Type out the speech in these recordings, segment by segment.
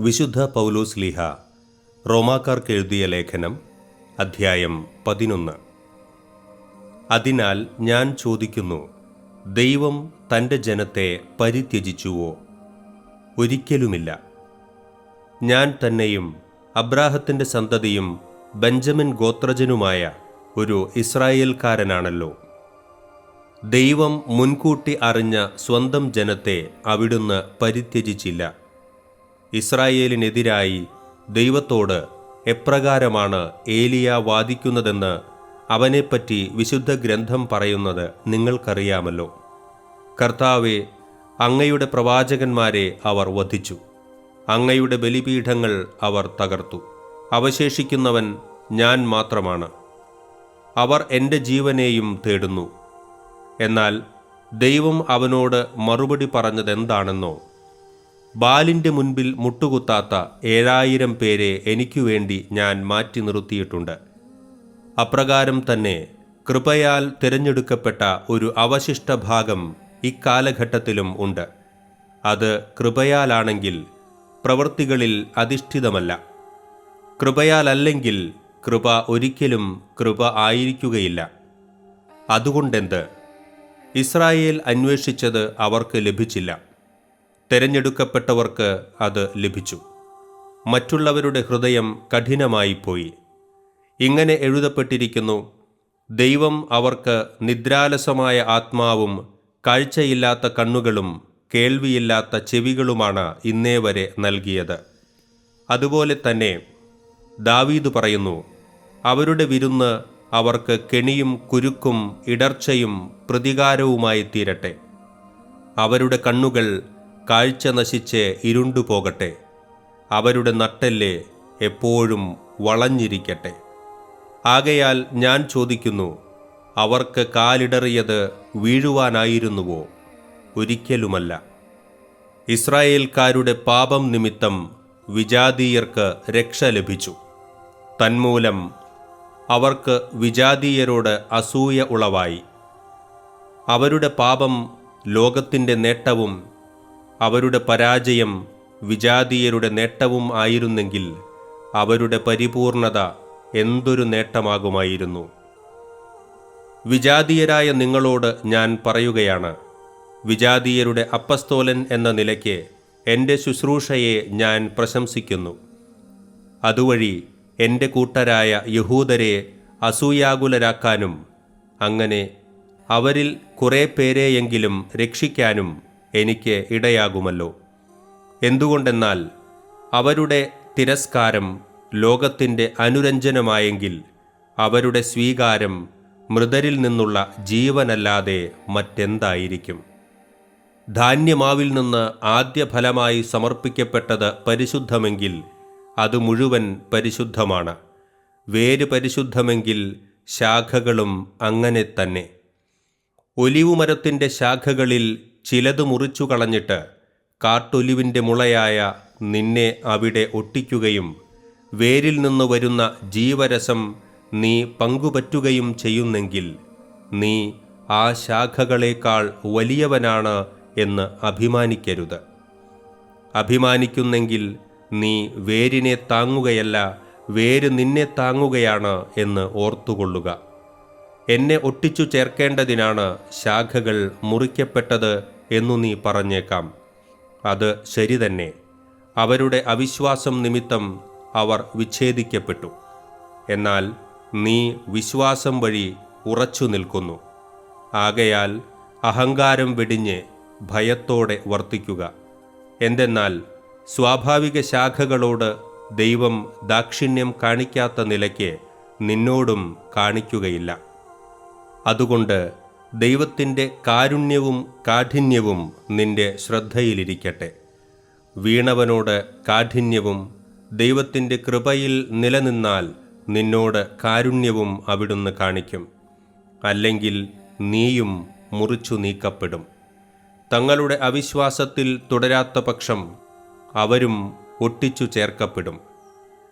വിശുദ്ധ പൗലോസ് ലീഹ റോമാക്കാർക്ക് എഴുതിയ ലേഖനം അധ്യായം പതിനൊന്ന്. അതിനാൽ ഞാൻ ചോദിക്കുന്നു ദൈവം തന്റെ ജനത്തെ പരിത്യജിച്ചുവോ? ഒരിക്കലുമില്ല. ഞാൻ തന്നെയും അബ്രാഹത്തിന്റെ സന്തതിയും ബെഞ്ചമിൻ ഗോത്രജനുമായ ഒരു ഇസ്രായേൽക്കാരനാണല്ലോ. ദൈവം മുൻകൂട്ടി അറിഞ്ഞ സ്വന്തം ജനത്തെ അവിടുന്ന് പരിത്യജിച്ചില്ല. ഇസ്രായേലിനെതിരായി ദൈവത്തോട് എപ്രകാരമാണ് ഏലിയ വാദിക്കുന്നതെന്ന് അവനെപ്പറ്റി വിശുദ്ധ ഗ്രന്ഥം പറയുന്നത് നിങ്ങൾക്കറിയാമല്ലോ. കർത്താവെ അങ്ങയുടെ പ്രവാചകന്മാരെ അവർ വധിച്ചു. അങ്ങയുടെ ബലിപീഠങ്ങൾ അവർ തകർത്തു. അവശേഷിക്കുന്നവൻ ഞാൻ മാത്രമാണ്. അവർ എന്റെ ജീവനെയും തേടുന്നു. എന്നാൽ ദൈവം അവനോട് മറുപടി പറഞ്ഞതെന്താണെന്നോ ബാലിന്റെ മുൻപിൽ മുട്ടുകുത്താത്ത ഏഴായിരം പേരെ എനിക്കു വേണ്ടി ഞാൻ മാറ്റി നിർത്തിയിട്ടുണ്ട്. അപ്രകാരം തന്നെ കൃപയാൽ തിരഞ്ഞെടുക്കപ്പെട്ട ഒരു അവശിഷ്ട ഭാഗം ഇക്കാലഘട്ടത്തിലും ഉണ്ട്. അത് കൃപയാലാണെങ്കിൽ പ്രവൃത്തികളിൽ അധിഷ്ഠിതമല്ല. കൃപയാലല്ലെങ്കിൽ കൃപ ഒരിക്കലും കൃപ ആയിരിക്കുകയില്ല. അതുകൊണ്ടെന്ത്? ഇസ്രായേൽ അന്വേഷിച്ചത് അവർക്ക് ലഭിച്ചില്ല. തിരഞ്ഞെടുക്കപ്പെട്ടവർക്ക് അത് ലഭിച്ചു. മറ്റുള്ളവരുടെ ഹൃദയം കഠിനമായി പോയി ഇങ്ങനെ എഴുതപ്പെട്ടിരിക്കുന്നു ദൈവം അവർക്ക് നിദ്രാലസമായ ആത്മാവും കാഴ്ചയില്ലാത്ത കണ്ണുകളും കേൾവിയില്ലാത്ത ചെവികളുമാണ് ഇന്നേ വരെ നൽകിയത്. അതുപോലെ തന്നെ ദാവീദ് പറയുന്നു അവരുടെ വിരുന്ന് അവർക്ക് കെണിയും കുരുക്കും ഇടർച്ചയും പ്രതികാരവുമായി തീരട്ടെ. അവരുടെ കണ്ണുകൾ കാഴ്ച നശിച്ച് ഇരുണ്ടുപോകട്ടെ. അവരുടെ നട്ടെല്ലേ എപ്പോഴും വളഞ്ഞിരിക്കട്ടെ. ആകയാൽ ഞാൻ ചോദിക്കുന്നു അവർക്ക് കാലിടറിയത് വീഴുവാനായിരുന്നുവോ? ഒരിക്കലുമല്ല. ഇസ്രായേൽക്കാരുടെ പാപം നിമിത്തം വിജാതീയർക്ക് രക്ഷ ലഭിച്ചു. തന്മൂലം അവർക്ക് വിജാതീയരോട് അസൂയ ഉളവായി. അവരുടെ പാപം ലോകത്തിന്റെ നേട്ടവും അവരുടെ പരാജയം വിജാതീയരുടെ നേട്ടവും ആയിരുന്നെങ്കിൽ അവരുടെ പരിപൂർണത എന്തൊരു നേട്ടമാകുമായിരുന്നു. വിജാതീയരായ നിങ്ങളോട് ഞാൻ പറയുകയാണ് വിജാതീയരുടെ അപ്പസ്തോലൻ എന്ന നിലയ്ക്ക് എന്റെ ശുശ്രൂഷയെ ഞാൻ പ്രശംസിക്കുന്നു. അതുവഴി എന്റെ കൂട്ടരായ യഹൂദരെ അസൂയാകുലരാക്കാനും അങ്ങനെ അവരിൽ കുറേ പേരെയെങ്കിലും രക്ഷിക്കാനും എനിക്ക് ഇടയാകുമല്ലോ. എന്തുകൊണ്ടെന്നാൽ അവരുടെ തിരസ്കാരം ലോകത്തിന്റെ അനുരഞ്ജനമായെങ്കിൽ അവരുടെ സ്വീകാരം മൃതരിൽ നിന്നുള്ള ജീവനല്ലാതെ മറ്റെന്തായിരിക്കും? ധാന്യമാവിൽ നിന്ന് ആദ്യ ഫലമായി സമർപ്പിക്കപ്പെട്ടത് പരിശുദ്ധമെങ്കിൽ അത് മുഴുവൻ പരിശുദ്ധമാണ്. വേര് പരിശുദ്ധമെങ്കിൽ ശാഖകളും അങ്ങനെ തന്നെ. ഒലിവുമരത്തിന്റെ ശാഖകളിൽ ചിലത് മുറിച്ചു കളഞ്ഞിട്ട് കാട്ടൊലിവിന്റെ മുളയായ നിന്നെ അവിടെ ഒട്ടിക്കുകയും വേരിൽ നിന്ന് വരുന്ന ജീവരസം നീ പങ്കുപറ്റുകയും ചെയ്യുന്നെങ്കിൽ നീ ആ ശാഖകളേക്കാൾ വലിയവനാണ് എന്ന് അഭിമാനിക്കരുത്. അഭിമാനിക്കുന്നെങ്കിൽ നീ വേരിനെ താങ്ങുകയല്ല വേര് നിന്നെ താങ്ങുകയാണ് എന്ന് ഓർത്തുകൊള്ളുക. എന്നെ ഒട്ടിച്ചു ചേർക്കേണ്ടതിനാണ് ശാഖകൾ മുറിക്കപ്പെട്ടത് എന്നു നീ പറഞ്ഞേക്കാം. അത് ശരി തന്നെ. അവരുടെ അവിശ്വാസം നിമിത്തം അവർ വിച്ഛേദിക്കപ്പെട്ടു. എന്നാൽ നീ വിശ്വാസം വഴി ഉറച്ചു നിൽക്കുന്നു. ആകയാൽ അഹങ്കാരം വെടിഞ്ഞ് ഭയത്തോടെ വർത്തിക്കുക. എന്തെന്നാൽ സ്വാഭാവിക ശാഖകളോട് ദൈവം ദാക്ഷിണ്യം കാണിക്കാത്ത നിലയ്ക്ക് നിന്നോടും കാണിക്കുകയില്ല. അതുകൊണ്ട് ദൈവത്തിന്റെ കാരുണ്യവും കാഠിന്യവും നിന്റെ ശ്രദ്ധയിലിരിക്കട്ടെ. വീണവനോട് കാഠിന്യവും ദൈവത്തിന്റെ കൃപയിൽ നിലനിന്നാൽ നിന്നോട് കാരുണ്യവും അവിടുന്ന് കാണിക്കും. അല്ലെങ്കിൽ നീയും മുറിച്ചു നീക്കപ്പെടും. തങ്ങളുടെ അവിശ്വാസത്തിൽ തുടരാത്ത പക്ഷം അവരും ഒട്ടിച്ചു ചേർക്കപ്പെടും.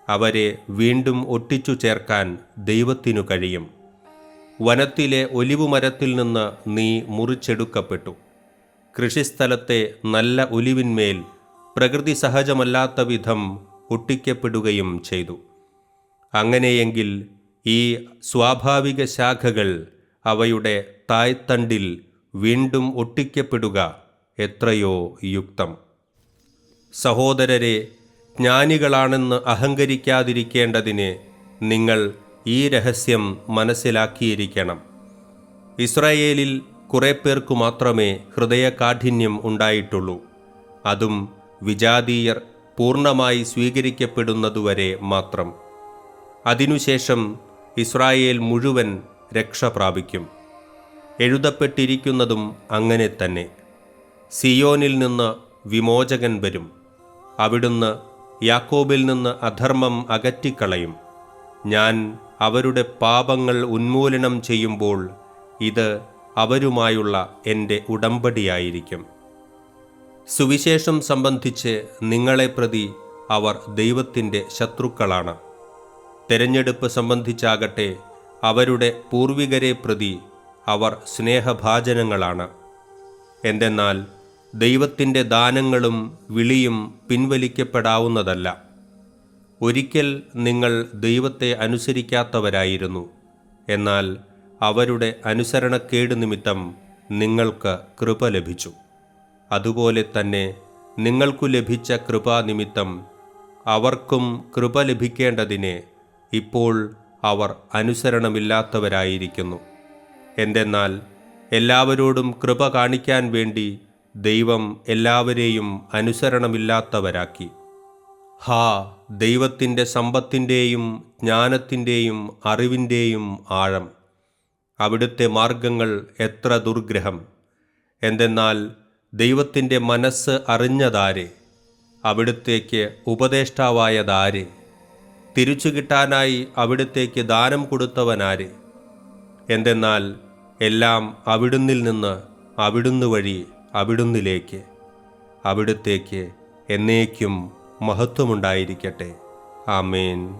അവരെ വീണ്ടും ഒട്ടിച്ചു ചേർക്കാൻ ദൈവത്തിനു കഴിയും. വനത്തിലെ ഒലിവുമരത്തിൽ നിന്ന് നീ മുറിച്ചെടുക്കപ്പെട്ടു. കൃഷിസ്ഥലത്തെ നല്ല ഒലിവിന്മേൽ പ്രകൃതി സഹജമല്ലാത്ത വിധം ഒട്ടിക്കപ്പെടുകയും ചെയ്തു. അങ്ങനെയെങ്കിൽ ഈ സ്വാഭാവിക ശാഖകൾ അവയുടെ തായ്തണ്ടിൽ വീണ്ടും ഒട്ടിക്കപ്പെടുക എത്രയോ യുക്തം. സഹോദരരെ ജ്ഞാനികളാണെന്ന് അഹങ്കരിക്കാതിരിക്കേണ്ടതിന് നിങ്ങൾ ഈ രഹസ്യം മനസ്സിലാക്കിയിരിക്കണം. ഇസ്രായേലിൽ കുറേ പേർക്കു മാത്രമേ ഹൃദയകാഠിന്യം ഉണ്ടായിട്ടുള്ളൂ. അതും വിജാതീയർ പൂർണമായി സ്വീകരിക്കപ്പെടുന്നതുവരെ മാത്രം. അതിനുശേഷം ഇസ്രായേൽ മുഴുവൻ രക്ഷ പ്രാപിക്കും. എഴുതപ്പെട്ടിരിക്കുന്നതും അങ്ങനെ തന്നെ. സിയോനിൽ നിന്ന് വിമോചകൻ വരും. അവിടുന്ന് യാക്കോബിൽ നിന്ന് അധർമ്മം അകറ്റിക്കളയും. ഞാൻ അവരുടെ പാപങ്ങൾ ഉന്മൂലനം ചെയ്യുമ്പോൾ ഇത് അവരുമായുള്ള എന്റെ ഉടമ്പടിയായിരിക്കും. സുവിശേഷം സംബന്ധിച്ച് നിങ്ങളെ പ്രതി അവർ ദൈവത്തിന്റെ ശത്രുക്കളാണ്. തെരഞ്ഞെടുപ്പ് സംബന്ധിച്ചാകട്ടെ അവരുടെ പൂർവികരെ പ്രതി അവർ സ്നേഹഭാചനങ്ങളാണ് എന്തെന്നാൽ ദൈവത്തിന്റെ ദാനങ്ങളും വിളിയും പിൻവലിക്കപ്പെടാവുന്നതല്ല. ഒരിക്കൽ നിങ്ങൾ ദൈവത്തെ അനുസരിക്കാത്തവരായിരുന്നു. എന്നാൽ അവരുടെ അനുസരണക്കേട് നിമിത്തം നിങ്ങൾക്ക് കൃപ ലഭിച്ചു. അതുപോലെ തന്നെ നിങ്ങൾക്കു ലഭിച്ച കൃപാനിമിത്തം അവർക്കും കൃപ ലഭിക്കേണ്ടതിനെ ഇപ്പോൾ അവർ അനുസരണമില്ലാത്തവരായിരിക്കുന്നു. എന്തെന്നാൽ എല്ലാവരോടും കൃപ കാണിക്കാൻ വേണ്ടി ദൈവം എല്ലാവരെയും അനുസരണമില്ലാത്തവരാക്കി. ഹാ ദൈവത്തിന്റെ സമ്പത്തിന്റെയും ജ്ഞാനത്തിന്റെയും അറിവിന്റെയും ആഴം. അവിടുത്തെ മാർഗങ്ങൾ എത്ര ദുർഗ്രഹം. എന്തെന്നാൽ ദൈവത്തിന്റെ മനസ്സ് അറിഞ്ഞതാരെ അവിടുത്തേക്ക് ഉപദേഷ്ടാവായതാരെ തിരിച്ചു കിട്ടാനായി അവിടുത്തേക്ക് ദാനം കൊടുത്തവനാരെ. എന്തെന്നാൽ എല്ലാം അവിടുന്നിൽ നിന്ന് അവിടുന്ന് വഴി അവിടുന്നിലേക്ക് അവിടുത്തേക്ക് എന്നേക്കും മഹത്വമുണ്ടായിരിക്കട്ടെ. ആമേൻ.